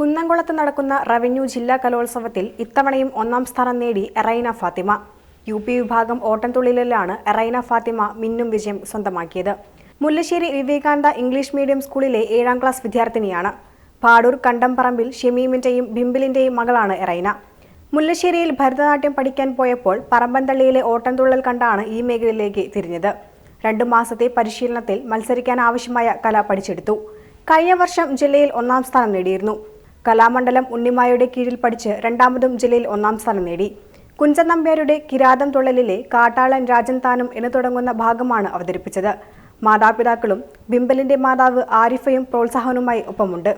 കുന്നംകുളത്ത് നടക്കുന്ന റവന്യൂ ജില്ലാ കലോത്സവത്തിൽ ഇത്തവണയും ഒന്നാം സ്ഥാനം നേടി എറൈന ഫാത്തിമ. യു പി വിഭാഗം ഓട്ടംതുള്ളിലാണ് എറൈന ഫാത്തിമ മിന്നും വിജയം സ്വന്തമാക്കിയത്. മുല്ലശ്ശേരി വിവേകാനന്ദ ഇംഗ്ലീഷ് മീഡിയം സ്കൂളിലെ ഏഴാം ക്ലാസ് വിദ്യാർത്ഥിനിയാണ്. പാടൂർ കണ്ടംപറമ്പിൽ ഷമീമിന്റെയും ബിംബിലിന്റെയും മകളാണ് എറൈന. മുല്ലശ്ശേരിയിൽ ഭരതനാട്യം പഠിക്കാൻ പോയപ്പോൾ പറമ്പന്തള്ളിയിലെ ഓട്ടംതുള്ളൽ കണ്ടാണ് ഈ മേഖലയിലേക്ക് തിരിഞ്ഞത്. രണ്ടു മാസത്തെ പരിശീലനത്തിൽ മത്സരിക്കാൻ ആവശ്യമായ കല പഠിച്ചെടുത്തു. കഴിഞ്ഞ വർഷം ജില്ലയിൽ ഒന്നാം സ്ഥാനം നേടിയിരുന്നു. കലാമണ്ഡലം ഉണ്ണിമായയുടെ കീഴിൽ പഠിച്ച് രണ്ടാമതും ജില്ലയിൽ ഒന്നാം സ്ഥാനം നേടി. കുഞ്ചൻ നമ്പ്യാരുടെ കിരാതം തുള്ളലിലെ കാട്ടാളൻ രാജൻ താനും എന്ന് തുടങ്ങുന്ന ഭാഗമാണ് അവതരിപ്പിച്ചത്. മാതാപിതാക്കളും ബിംബലിന്റെ മാതാവ് ആരിഫയും പ്രോത്സാഹനവുമായി ഒപ്പമുണ്ട്.